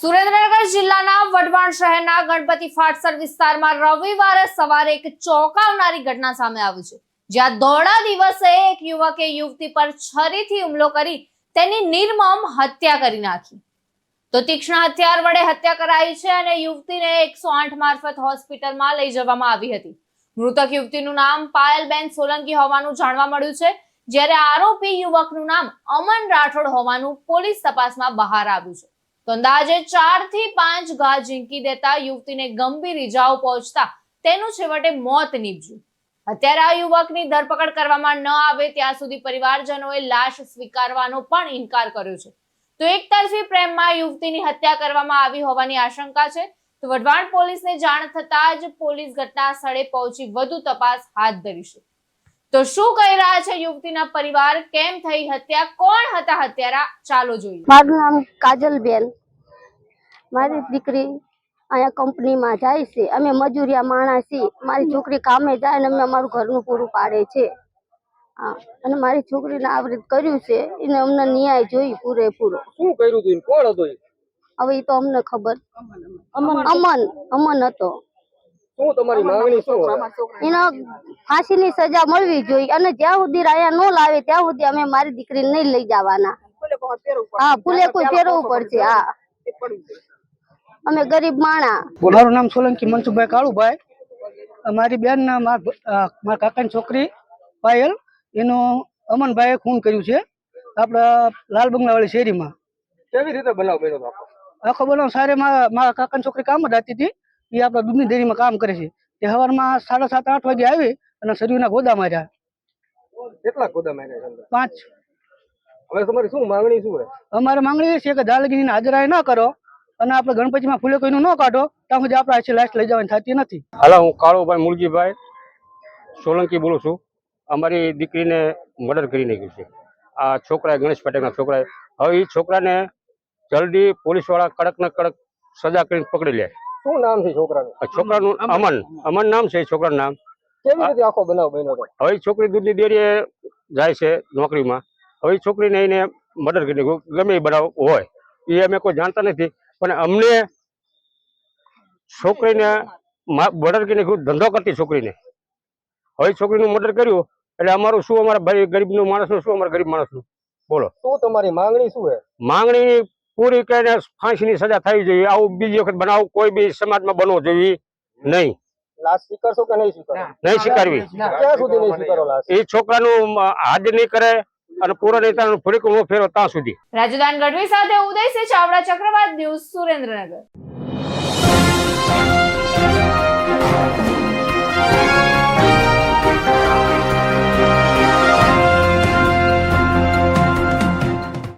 સુરેન્દ્રનગર જિલ્લાના વઢવાણ શહેરના ગણપતિ ફાટસર વિસ્તારમાં રવિવારે સવારે એક ચોંકાવનારી ઘટના સામે આવી છે. જ્યાં દોડા દિવસે એક યુવકે યુવતી પર છરીથી હુમલો કરી તેની નિર્મમ હત્યા કરી નાખી. તો તીક્ષ્ણ હથિયાર વડે હત્યા કરાઈ છે અને યુવતીને એકસો આઠ મારફત હોસ્પિટલમાં લઈ જવામાં આવી હતી. મૃતક યુવતીનું નામ પાયલબેન સોલંકી હોવાનું જાણવા મળ્યું છે. જ્યારે આરોપી યુવકનું નામ અમન રાઠોડ હોવાનું પોલીસ તપાસમાં બહાર આવ્યું છે. તો અંદાજે ચારથી પાંચ ઘા ઝીંકી દેતા યુવતીને ગંભીર ઈજાઓ પહોંચતા તેનું છેવટે મોત નીપજ્યું. અત્યારે આ યુવકની ધરપકડ કરવામાં ન આવે ત્યાં સુધી પરિવારજનોએ લાશ સ્વીકારવાનો પણ ઇનકાર કર્યો છે. તો એક તરફી પ્રેમમાં યુવતીની હત્યા કરવામાં આવી હોવાની આશંકા છે. તો વઢવાણ પોલીસને જાણ થતાં જ પોલીસ ઘટના સ્થળે પહોંચી વધુ તપાસ હાથ ધરી છે. તો શું કહી રહ્યા છે યુવતીના પરિવાર? કેમ થઈ હત્યા? કોણ હતા હત્યારા? ચાલો જોઈએ. મારું નામ કાજલબેન. મારી દીકરી અહીંયા કંપનીમાં જાય છે. અમે મજૂરિયા માણસ છીએ. મારી છોકરી કામે જાય ને અમે અમારું ઘરનું પૂરું પાડે છે. હા અને મારી છોકરીને આવૃત કર્યું છે. એને અમને ન્યાય જોઈ પૂરેપૂરો. શું કર્યું હતું કોણ હતો હવે એ તો અમને ખબર. અમન અમન હતો. શું તમારી માંગણી શું એનો ફાંસીની સજા મળવી જોઈએ અને જ્યાં સુધી રાયા ન લાવે ત્યાં સુધી અમે મારી દીકરીને નહીં લઈ જવાના. હા ફૂલે કોઈ ફેરવવું પડશે હા. અમે ગરીબ માણા. મારું નામ સોલંકી મનસુખભાઈ કાળુભાઈ. મારી બેન ના મારા કાકાની છોકરી પાયલ. એનો અમનભાઈએ ખૂન કર્યું છે આપડા લાલ બંગલાવાળી શેરીમાં. કેવી રીતે બનાવ બન્યો આખો? બનાવ સારે મારા મારા કાકાની છોકરી કામ જ હતી હતી. એ આપણા દૂધની ડેરીમાં કામ કરે છે. તે સવારમાં સાડા સાત આઠ વાગે આવી અને શરીરના ગોદા માર્યા. કેટલા ગોદામાં માર્યા પાંચ. હવે તમારી શું માંગણી શું હોય અમારે માંગણી એ છે કે દાલગીરીની હાજરાઈ ના કરો અને આપણે ગણપતિમાં ફૂલે કોઈનું ન કાઢો ત્યાં સુધી આપણે આછી લાસ્ટ લઈ જવાની થતી નથી. હાલો હું કાળુભાઈ મુરજીભાઈ સોલંકી બોલું છું. અમારી દીકરીને મર્ડર કરી નાખ્યું છે. આ છોકરાએ ગણેશ પટેલના છોકરાએ. હવે એ છોકરાને જલ્દી પોલીસવાળા કડક ને કડક સજા કરીને પકડી લે. શું નામ છે છોકરાનું? આ છોકરાનું અમન. અમન. નામ છે છોકરાનું નામ? કેવી રીતે આખો બનાવ બન્યો હતો? હવે છોકરી દૂધની ડેરીએ જાય છે નોકરીમાં. હવે છોકરીને એને મર્ડર કરી ગમે એ બનાવ હોય. એ અમે કોઈ જાણતા નથી. પણ અમને છોકરીને મર્ડર કરીને નાખ્યું. ધંધો કરતી છોકરીને. હવે છોકરીનું મર્ડર કર્યું. એટલે અમારું શું અમારા ભાઈ ગરીબનું માણસનું શું અમારા ગરીબ માણસનું? બોલો. શું તમારી માંગણી શું છે માંગણી પૂરી કરીને ફાંસીની સજા થઈ જોઈએ. આવું બીજી વખત બનાવ કોઈ બી સમાજમાં બનવો જોઈએ નહીં. નહીં સ્વીકારવી. એ છોકરાનું હાજર નહીં કરે અને પૂરો નેતાનું ફરી હું ફેરો ત્યાં સુધી. રાજદાન ગઢવી સાથે ઉદયસિંહ ચાવડા ચક્રવાત ન્યૂઝ સુરેન્દ્રનગર.